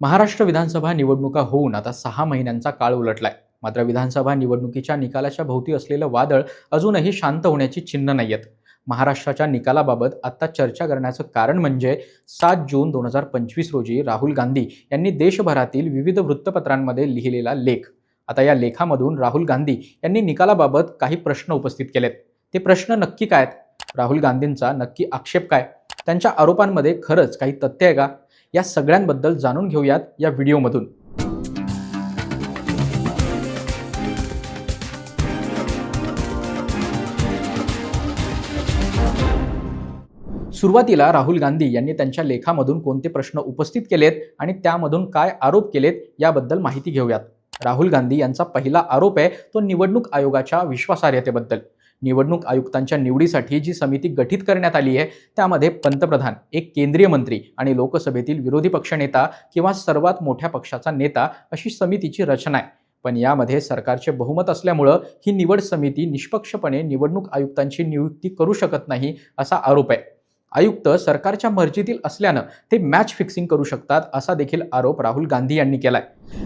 महाराष्ट्र विधानसभा निवडणुका होऊन आता सहा महिन्यांचा काळ उलटलाय. मात्र विधानसभा निवडणुकीच्या निकालाच्या भोवती असलेलं वादळ अजूनही शांत होण्याची चिन्ह नाहीयेत. महाराष्ट्राच्या निकालाबाबत आत्ता चर्चा करण्याचं कारण म्हणजे सात जून दोन हजार पंचवीस रोजी राहुल गांधी यांनी देशभरातील विविध वृत्तपत्रांमध्ये लिहिलेला लेख. आता या लेखामधून राहुल गांधी यांनी निकालाबाबत काही प्रश्न उपस्थित केलेत. ते प्रश्न नक्की काय आहेत? राहुल गांधींचा नक्की आक्षेप काय? त्यांच्या आरोपांमध्ये खरंच काही तथ्य आहे का? या सगळ्यांबद्दल जाणून घेऊयात या व्हिडिओमधून. सुरुवातीला राहुल गांधी यांनी त्यांच्या लेखामधून कोणते प्रश्न उपस्थित केलेत आणि त्यामधून काय आरोप केलेत याबद्दल माहिती घेऊयात. राहुल गांधी यांचा पहिला आरोप आहे तो निवडणूक आयोगाच्या विश्वासार्हतेबद्दल. निवडणूक आयुक्तांच्या निवडीसाठी जी समिती गठीत करण्यात आली आहे त्यामध्ये पंतप्रधान एक केंद्रीय मंत्री आणि लोकसभेतील विरोधी पक्षनेता किंवा सर्वात मोठ्या पक्षाचा नेता अशी समितीची रचना आहे. पण यामध्ये सरकारचे बहुमत असल्यामुळं ही निवड समिती निष्पक्षपणे निवडणूक आयुक्तांची नियुक्ती करू शकत नाही असा आरोप आहे. आयुक्त सरकारच्या मर्जीतील असल्यानं ते मॅच फिक्सिंग करू शकतात असा देखील आरोप राहुल गांधी यांनी केलाय.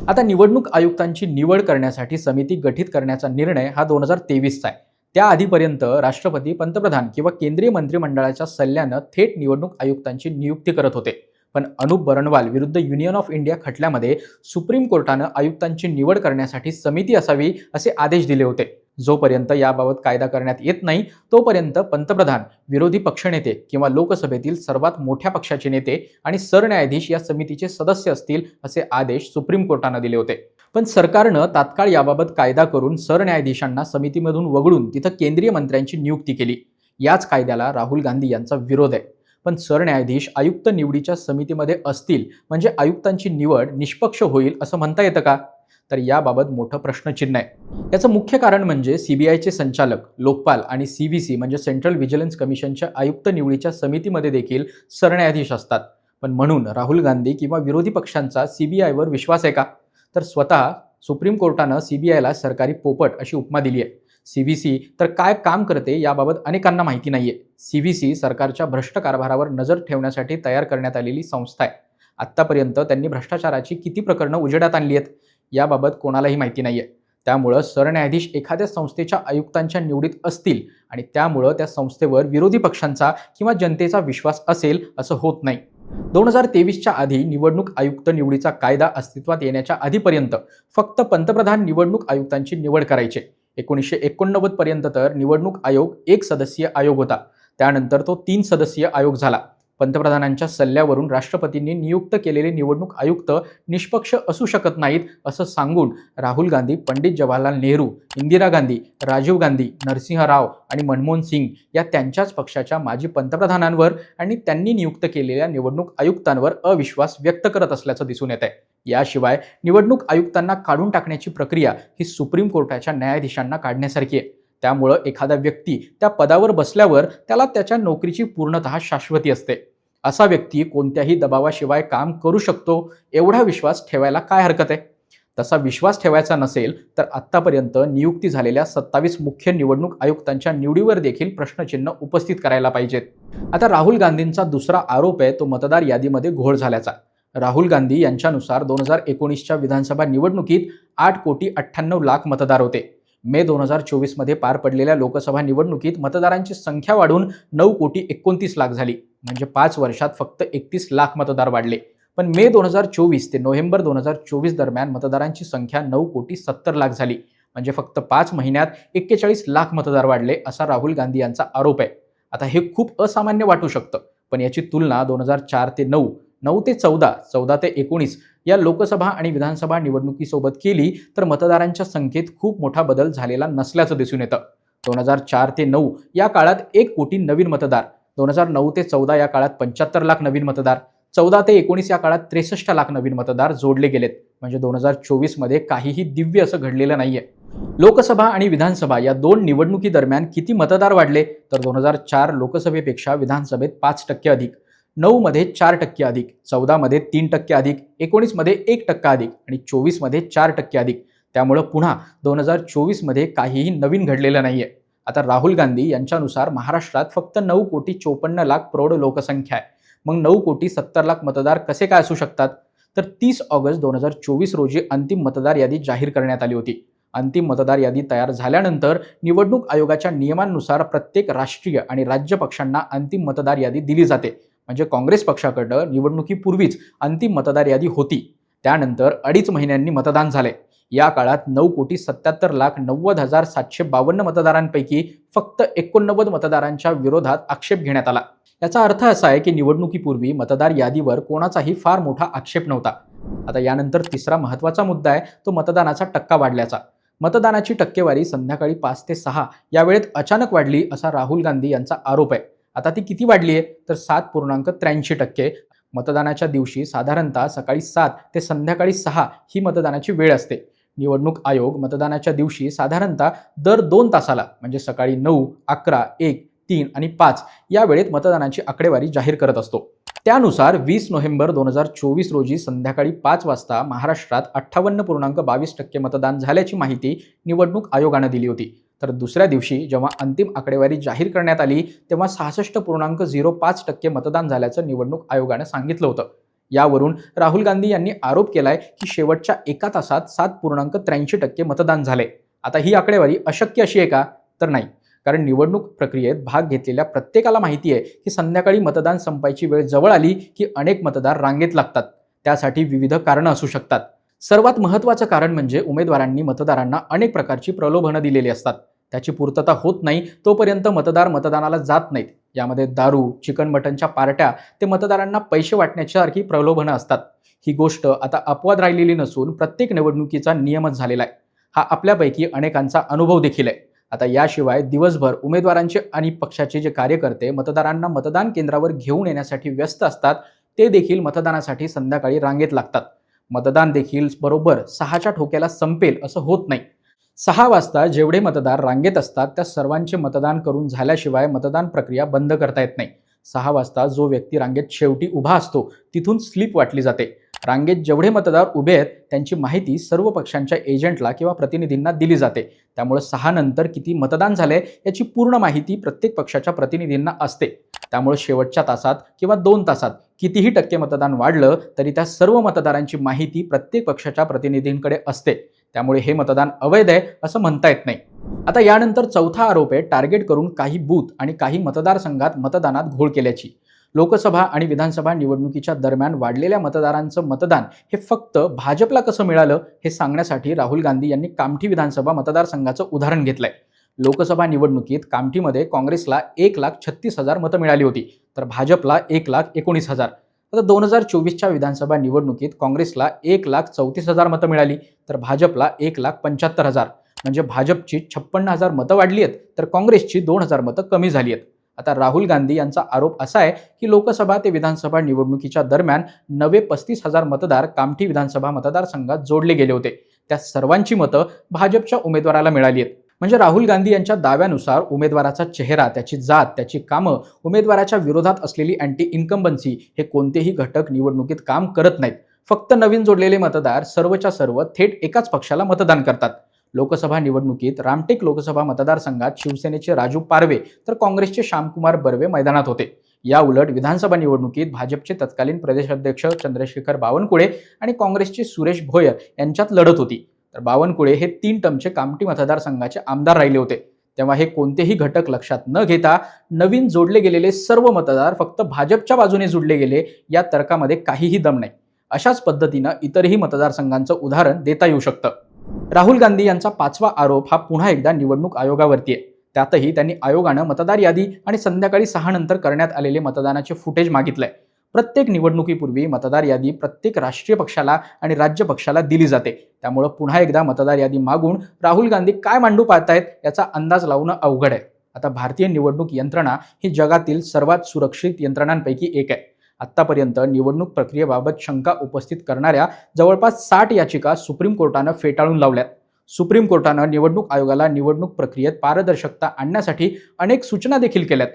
आता निवडणूक आयुक्तांची निवड करण्यासाठी समिती गठीत करण्याचा निर्णय हा दोन हजार तेवीसचा आहे. त्याआधीपर्यंत राष्ट्रपती पंतप्रधान किंवा केंद्रीय मंत्रिमंडळाच्या सल्ल्यानं थेट निवडणूक आयुक्तांची नियुक्ती करत होते. पण अनुप बरणवाल विरुद्ध युनियन ऑफ इंडिया खटल्यामध्ये सुप्रीम कोर्टानं आयुक्तांची निवड करण्यासाठी समिती असावी असे आदेश दिले होते. जोपर्यंत याबाबत कायदा करण्यात येत नाही तोपर्यंत पंतप्रधान विरोधी पक्षनेते किंवा लोकसभेतील सर्वात मोठ्या पक्षाचे नेते आणि सरन्यायाधीश या समितीचे सदस्य असतील असे आदेश सुप्रीम कोर्टानं दिले होते. पण सरकारनं तात्काळ याबाबत कायदा करून सरन्यायाधीशांना समितीमधून वगळून तिथं केंद्रीय मंत्र्यांची नियुक्ती केली. याच कायद्याला राहुल गांधी यांचा विरोध आहे. पण सरन्यायाधीश आयुक्त निवडीच्या समितीमध्ये असतील म्हणजे आयुक्तांची निवड निष्पक्ष होईल असं म्हणता येतं का? तर याबाबत मोठं प्रश्नचिन्ह आहे. याचं मुख्य कारण म्हणजे सीबीआयचे संचालक लोकपाल आणि सी व्ही सी म्हणजे सेंट्रल व्हिजिलन्स कमिशनच्या आयुक्त निवडीच्या समितीमध्ये देखील सरन्यायाधीश असतात. पण म्हणून राहुल गांधी किंवा विरोधी पक्षांचा सीबीआयवर विश्वास आहे का? तर स्वतः सुप्रीम कोर्टानं सीबीआयला सरकारी पोपट अशी उपमा दिली आहे. सी व्ही सी तर काय काम करते याबाबत अनेकांना माहिती नाही आहे सी व्ही सी सरकारच्या भ्रष्ट कारभारावर नजर ठेवण्यासाठी तयार करण्यात आलेली संस्था आहे. आत्तापर्यंत त्यांनी भ्रष्टाचाराची किती प्रकरणं उजेडात आणली आहेत याबाबत कोणालाही माहिती नाही आहे त्यामुळं सरन्यायाधीश एखाद्या संस्थेच्या आयुक्तांच्या निवडीत असतील आणि त्यामुळं त्या संस्थेवर विरोधी पक्षांचा किंवा जनतेचा विश्वास असेल असं होत नाही. दोन हजार तेवीसच्या आधी निवडणूक आयुक्त निवडीचा कायदा अस्तित्वात येण्याच्या आधीपर्यंत फक्त पंतप्रधान निवडणूक आयुक्तांची निवड करायचे. एकोणीसशे एकोणनव्वद पर्यंत तर निवडणूक आयोग एक सदस्यीय आयोग होता. त्यानंतर तो तीन सदस्यीय आयोग झाला. पंतप्रधानांच्या सल्ल्यावरून राष्ट्रपतींनी नियुक्त केलेले निवडणूक आयुक्त निष्पक्ष असू शकत नाहीत असं सांगून राहुल गांधी पंडित जवाहरलाल नेहरू इंदिरा गांधी राजीव गांधी नरसिंह राव आणि मनमोहन सिंग या त्यांच्याच पक्षाच्या माजी पंतप्रधानांवर आणि त्यांनी नियुक्त केलेल्या निवडणूक आयुक्तांवर अविश्वास व्यक्त करत असल्याचं दिसून येत आहे याशिवाय निवडणूक आयुक्तांना काढून टाकण्याची प्रक्रिया ही सुप्रीम कोर्टाच्या न्यायाधीशांना काढण्यासारखी आहे. त्यामुळं एखादा व्यक्ती त्या पदावर बसल्यावर त्याला त्याच्या नोकरीची पूर्णतः शाश्वती असते. असा व्यक्ती कोणत्याही दबावाशिवाय काम करू शकतो एवढा विश्वास ठेवायला काय हरकत आहे? तसा विश्वास ठेवायचा नसेल तर आत्तापर्यंत नियुक्ती झालेल्या सत्तावीस मुख्य निवडणूक आयुक्तांच्या निवडीवर देखील प्रश्नचिन्ह उपस्थित करायला पाहिजेत. आता राहुल गांधींचा दुसरा आरोप आहे तो मतदार यादीमध्ये घोळ झाल्याचा. राहुल गांधी यांच्यानुसार दोन हजार एकोणीसच्या विधानसभा निवडणुकीत आठ कोटी अठ्ठ्याण्णव लाख मतदार होते. मे दोन हजार चोवीसमध्ये पार पडलेल्या लोकसभा निवडणुकीत मतदारांची संख्या वाढून नऊ कोटी एकोणतीस लाख झाली. म्हणजे पाच वर्षात फक्त एकतीस लाख मतदार वाढले. पण मे दोन हजार चोवीस ते नोव्हेंबर दोन हजार चोवीस दरम्यान मतदारांची संख्या नऊ कोटी सत्तर लाख झाली. म्हणजे फक्त पाच महिन्यात एक्केचाळीस लाख मतदार वाढले असा राहुल गांधी यांचा आरोप आहे. आता हे खूप असामान्य वाटू शकतं पण याची तुलना दोन हजार चार ते नऊ नऊ ते चौदा चौदा ते एकोणीस या लोकसभा आणि विधानसभा निवडणुकीसोबत केली तर मतदारांच्या संख्येत खूप मोठा बदल झालेला नसल्याचं दिसून येतं. दोन हजार चार ते नऊ या काळात एक कोटी नवीन मतदार दोन हजार नऊ ते चौदा या काळात पंच्याहत्तर लाख नवीन मतदार चौदा ते एकोणीस या काळात त्रेसष्ट लाख नवीन मतदार जोडले गेलेत. म्हणजे दोन हजार चोवीसमध्ये काहीही दिव्य असं घडलेलं नाहीये. लोकसभा आणि विधानसभा या दोन निवडणुकी दरम्यान किती मतदार वाढले? तर दोन हजार चार लोकसभेपेक्षा विधानसभेत पाच टक्के अधिक. नऊमध्ये चार टक्के अधिक चौदामध्ये तीन टक्के अधिक एकोणीसमध्ये एक टक्का अधिक आणि चोवीसमध्ये चार टक्के अधिक. त्यामुळं पुन्हा दोन हजार चोवीसमध्ये काहीही नवीन घडलेलं नाही आहे आता राहुल गांधी यांच्यानुसार महाराष्ट्रात फक्त नऊ कोटी चोपन्न लाख प्रौढ लोकसंख्या आहे. मग नऊ कोटी सत्तर लाख मतदार कसे काय असू शकतात? तर तीस ऑगस्ट दोन हजार चोवीस रोजी अंतिम मतदार यादी जाहीर करण्यात आली होती. अंतिम मतदार यादी तयार झाल्यानंतर निवडणूक आयोगाच्या नियमांनुसार प्रत्येक राष्ट्रीय आणि राज्य पक्षांना अंतिम मतदार यादी दिली जाते. म्हणजे काँग्रेस पक्षाकडं निवडणुकीपूर्वीच अंतिम मतदार यादी होती. त्यानंतर अडीच महिन्यांनी मतदान झाले. या काळात नऊ कोटी सत्याहत्तर लाख नव्वद हजार सातशे बावन्न मतदारांपैकी फक्त एकोणनव्वद मतदारांच्या विरोधात आक्षेप घेण्यात आला. याचा अर्थ असा आहे की निवडणुकीपूर्वी मतदार यादीवर कोणाचाही फार मोठा आक्षेप नव्हता. आता यानंतर तिसरा महत्त्वाचा मुद्दा आहे तो मतदानाचा टक्का वाढल्याचा. मतदानाची टक्केवारी संध्याकाळी पाच ते सहा या वेळेत अचानक वाढली असा राहुल गांधी यांचा आरोप आहे. आता ती किती वाढली आहे? तर सात पूर्णांक त्र्याऐंशी टक्के. मतदानाच्या दिवशी साधारणतः सकाळी सात ते संध्याकाळी सहा ही मतदानाची वेळ असते. निवडणूक आयोग मतदानाच्या दिवशी साधारणतः दर दोन तासाला म्हणजे सकाळी नऊ अकरा एक तीन आणि पाच या वेळेत मतदानाची आकडेवारी जाहीर करत असतो. त्यानुसार वीस नोव्हेंबर दोन हजार चोवीस रोजी संध्याकाळी पाच वाजता महाराष्ट्रात अठ्ठावन्न पूर्णांक बावीस टक्के मतदान झाल्याची माहिती निवडणूक आयोगानं दिली होती. तर दुसऱ्या दिवशी जेव्हा अंतिम आकडेवारी जाहीर करण्यात आली तेव्हा सहासष्ट पूर्णांक झिरो पाच टक्के मतदान झाल्याचं निवडणूक आयोगानं सांगितलं होतं. यावरून राहुल गांधी यांनी आरोप केलाय की शेवटच्या एका तासात सात पूर्णांक त्र्याऐंशी टक्के मतदान झाले आता ही आकडेवारी अशक्य अशी आहे का? तर नाही. कारण निवडणूक प्रक्रियेत भाग घेतलेल्या प्रत्येकाला माहिती आहे की संध्याकाळी मतदान संपायची वेळ जवळ आली की अनेक मतदार रांगेत लागतात. त्यासाठी विविध कारणं असू शकतात. सर्वात महत्त्वाचं कारण म्हणजे उमेदवारांनी मतदारांना अनेक प्रकारची प्रलोभनं दिलेली असतात. त्याची पूर्तता होत नाही तोपर्यंत मतदार मतदानाला जात नाहीत. यामध्ये दारू चिकन मटनच्या पार्ट्या ते मतदारांना पैसे वाटण्यासारखी प्रलोभनं असतात. ही गोष्ट आता अपवाद राहिलेली नसून प्रत्येक निवडणुकीचा नियमच झालेला आहे. हा आपल्यापैकी अनेकांचा अनुभव देखील आहे. आता याशिवाय दिवसभर उमेदवारांचे आणि पक्षाचे जे कार्यकर्ते मतदारांना मतदान केंद्रावर घेऊन येण्यासाठी व्यस्त असतात ते देखील मतदानासाठी संध्याकाळी रांगेत लागतात. मतदान देखील बरोबर सहाच्या ठोक्याला संपेल असं होत नाही. सहा वाजता जेवढे मतदार रांगेत असतात त्या सर्वांचे मतदान करून झाल्याशिवाय मतदान प्रक्रिया बंद करता येत नाही. सहा वाजता जो व्यक्ती रांगेत शेवटी उभा असतो तिथून स्लिप वाटली जाते. रांगेत जेवढे मतदार उभे आहेत त्यांची माहिती सर्व पक्षांच्या एजंटला किंवा प्रतिनिधींना दिली जाते. त्यामुळे सहा नंतर किती मतदान झाले याची पूर्ण माहिती प्रत्येक पक्षाच्या प्रतिनिधींना असते. त्यामुळे शेवटच्या तासात किंवा दोन तासात कितीही टक्के मतदान वाढलं तरी त्या सर्व मतदारांची माहिती प्रत्येक पक्षाच्या प्रतिनिधींकडे असते. त्यामुळे हे मतदान अवैध आहे असं म्हणता येत नाही. आता यानंतर चौथा आरोप आहे टार्गेट करून काही बूथ आणि काही मतदारसंघात मतदानात घोळ केल्याची. लोकसभा आणि विधानसभा निवडणुकीच्या दरम्यान वाढलेल्या मतदारांचं मतदान हे फक्त भाजपला कसं मिळालं हे सांगण्यासाठी राहुल गांधी यांनी कामठी विधानसभा मतदारसंघाचं उदाहरण घेतलंय. लोकसभा निवडणुकीत कामठीमध्ये काँग्रेसला एक लाख छत्तीस हजार मतं मिळाली होती तर भाजपला एक लाख एकोणीस हजार. आता दोन हजार चोवीसच्या विधानसभा निवडणुकीत काँग्रेसला एक लाख चौतीस हजार मतं मिळाली तर भाजपला एक लाख पंच्याहत्तर हजार. म्हणजे भाजपची छप्पन्न हजार मतं वाढली आहेत तर काँग्रेसची दोन हजार मतं कमी झाली आहेत आता राहुल गांधी यांचा आरोप असा आहे की लोकसभा ते विधानसभा निवडणुकीच्या दरम्यान नवे पस्तीस हजार मतदार कामठी विधानसभा मतदारसंघात जोडले गेले होते. त्या सर्वांची मतं भाजपच्या उमेदवाराला मिळाली आहेत म्हणजे राहुल गांधी यांच्या दाव्यानुसार उमेदवाराचा चेहरा त्याची जात त्याची कामं उमेदवाराच्या विरोधात असलेली अँटी इन्कम्बन्सी हे कोणतेही घटक निवडणुकीत काम करत नाहीत. फक्त नवीन जोडलेले मतदार सर्वच्या सर्व थेट एकाच पक्षाला मतदान करतात. लोकसभा निवडणुकीत रामटेक लोकसभा मतदारसंघात शिवसेनेचे राजू पारवे तर काँग्रेसचे श्यामकुमार बर्वे मैदानात होते. या उलट विधानसभा निवडणुकीत भाजपचे तत्कालीन प्रदेशाध्यक्ष चंद्रशेखर बावनकुळे आणि काँग्रेसचे सुरेश भोयर यांच्यात लढत होती. तर बावनकुळे हे तीन टमचे कामठी मतदारसंघाचे आमदार राहिले होते. तेव्हा हे कोणतेही घटक लक्षात न घेता नवीन जोडले गेलेले सर्व मतदार फक्त भाजपच्या बाजूने जोडले गेले या तर्कामध्ये काहीही दम नाही. अशाच पद्धतीनं इतरही मतदारसंघांचं उदाहरण देता येऊ शकतं. राहुल गांधी यांचा पाचवा आरोप हा पुन्हा एकदा निवडणूक आयोगावरती आहे. त्यातही त्यांनी आयोगानं मतदार यादी आणि संध्याकाळी सहा नंतर करण्यात आलेले मतदानाचे फुटेज मागितलंय. प्रत्येक निवडणुकीपूर्वी मतदार यादी प्रत्येक राष्ट्रीय पक्षाला आणि राज्य पक्षाला दिली जाते. त्यामुळं पुन्हा एकदा मतदार यादी मागून राहुल गांधी काय मांडू पाहतायत याचा अंदाज लावणं अवघड आहे. आता भारतीय निवडणूक यंत्रणा ही जगातील सर्वात सुरक्षित यंत्रणांपैकी एक आहे. आत्तापर्यंत निवडणूक प्रक्रियेबाबत शंका उपस्थित करणाऱ्या जवळपास साठ याचिका सुप्रीम कोर्टानं फेटाळून लावल्यात. सुप्रीम कोर्टानं निवडणूक आयोगाला निवडणूक प्रक्रियेत पारदर्शकता आणण्यासाठी अनेक सूचना देखील केल्यात.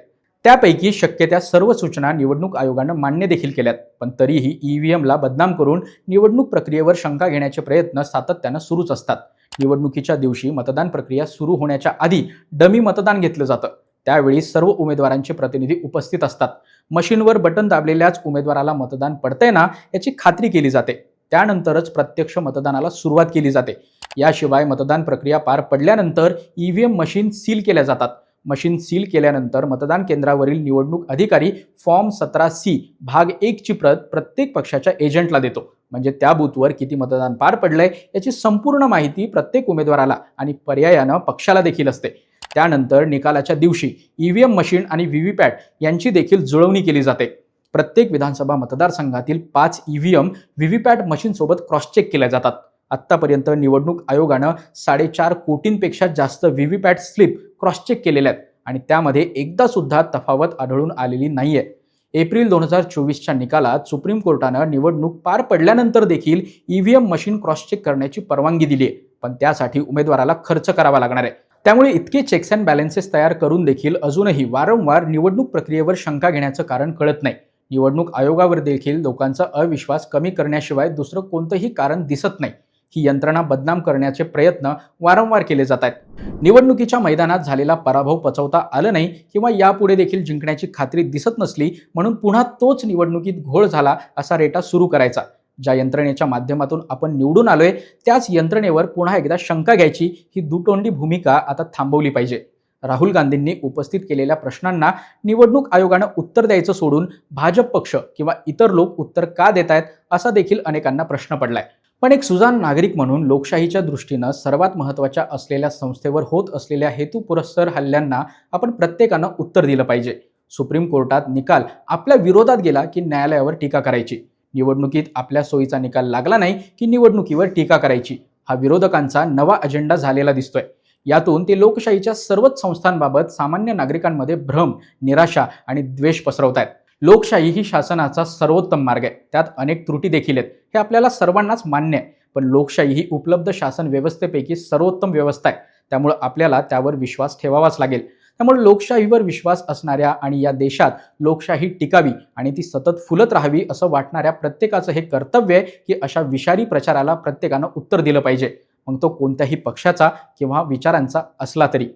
त्यापैकी शक्य त्या सर्व सूचना निवडणूक आयोगानं मान्य देखील केल्यात. पण तरीही ईव्हीएमला बदनाम करून निवडणूक प्रक्रियेवर शंका घेण्याचे प्रयत्न सातत्यानं सुरूच असतात. निवडणुकीच्या दिवशी मतदान प्रक्रिया सुरू होण्याच्या आधी डमी मतदान घेतलं जातं. त्यावेळी सर्व उमेदवारांचे प्रतिनिधी उपस्थित असतात. मशीनवर बटन दाबलेल्याच उमेदवाराला मतदान पडतंय ना याची खात्री केली जाते. त्यानंतरच प्रत्यक्ष मतदानाला सुरुवात केली जाते. याशिवाय मतदान प्रक्रिया पार पडल्यानंतर ईव्हीएम मशीन सील केल्या जातात. मशीन सील केल्यानंतर मतदान केंद्रावरील निवडणूक अधिकारी फॉर्म सतरा सी भाग एकची प्रत प्रत्येक पक्षाच्या एजंटला देतो. म्हणजे त्या बूथवर किती मतदान पार पडलंय याची संपूर्ण माहिती प्रत्येक उमेदवाराला आणि पर्यायानं पक्षाला देखील असते. त्यानंतर निकालाच्या दिवशी ईव्हीएम मशीन आणि व्हीव्हीपॅट यांची देखील जुळवणी केली जाते. प्रत्येक विधानसभा मतदारसंघातील पाच ईव्हीएम व्हीव्हीपॅट मशीनसोबत क्रॉस चेक केल्या जातात. आत्तापर्यंत निवडणूक आयोगानं साडेचार कोटींपेक्षा जास्त V V PAT slip cross check केलेल्या आहेत. आणि त्यामध्ये एकदा सुद्धा तफावत आढळून आलेली नाहीये. एप्रिल दोन हजार चोवीसच्या निकालात सुप्रीम कोर्टानं निवडणूक पार पडल्यानंतर देखील ईव्हीएम मशीन क्रॉस चेक करण्याची परवानगी दिली आहे पण त्यासाठी उमेदवाराला खर्च करावा लागणार आहे. त्यामुळे इतके चेक्स अँड बॅलन्सेस तयार करून देखील अजूनही वारंवार निवडणूक प्रक्रियेवर शंका घेण्याचं कारण कळत नाही. निवडणूक आयोगावर देखील लोकांचा अविश्वास कमी करण्याशिवाय दुसरं कोणतंही कारण दिसत नाही. ही यंत्रणा बदनाम करण्याचे प्रयत्न वारंवार केले जात आहेत. निवडणुकीच्या मैदानात झालेला पराभव पचवता आलं नाही किंवा यापुढे देखील जिंकण्याची खात्री दिसत नसली म्हणून पुन्हा तोच निवडणुकीत घोळ झाला असा रेटा सुरू करायचा. ज्या यंत्रणेच्या माध्यमातून आपण निवडून आलोय त्याच यंत्रणेवर पुन्हा एकदा शंका घ्यायची ही दुतोंडी भूमिका आता थांबवली पाहिजे. राहुल गांधींनी उपस्थित केलेल्या प्रश्नांना निवडणूक आयोगानं उत्तर द्यायचं सोडून भाजप पक्ष किंवा इतर लोक उत्तर का देत आहेत असा देखील अनेकांना प्रश्न पडलाय. पण एक सुजान नागरिक म्हणून लोकशाहीच्या दृष्टीनं सर्वात महत्त्वाच्या असलेल्या संस्थेवर होत असलेल्या हेतुपुरस्सर हल्ल्यांना आपण प्रत्येकानं उत्तर दिलं पाहिजे. सुप्रीम कोर्टात निकाल आपल्या विरोधात गेला की न्यायालयावर टीका करायची. निवडणुकीत आपल्या सोयीचा निकाल लागला नाही की निवडणुकीवर टीका करायची. हा विरोधकांचा नवा अजेंडा झालेला दिसतोय. यातून ते लोकशाहीच्या सर्वच संस्थांबाबत सामान्य नागरिकांमध्ये भ्रम निराशा आणि द्वेष पसरवत आहेत लोकशाही ही शासनाचा सर्वोत्तम मार्ग आहे. त्यात अनेक त्रुटी देखील आहेत. हे आपल्याला सर्वांनाच मान्य आहे. पण लोकशाही ही उपलब्ध शासन व्यवस्थेपैकी सर्वोत्तम व्यवस्था आहे. त्यामुळे आपल्याला त्यावर विश्वास ठेवावाच लागेल. त्यामुळे लोकशाहीवर विश्वास असणाऱ्या आणि या देशात लोकशाही टिकावी आणि ती सतत फुलत राहावी असं वाटणाऱ्या प्रत्येकाचं हे कर्तव्य आहे की अशा विषारी प्रचाराला प्रत्येकानं उत्तर दिलं पाहिजे. मग तो कोणत्याही पक्षाचा किंवा विचारांचा असला तरी.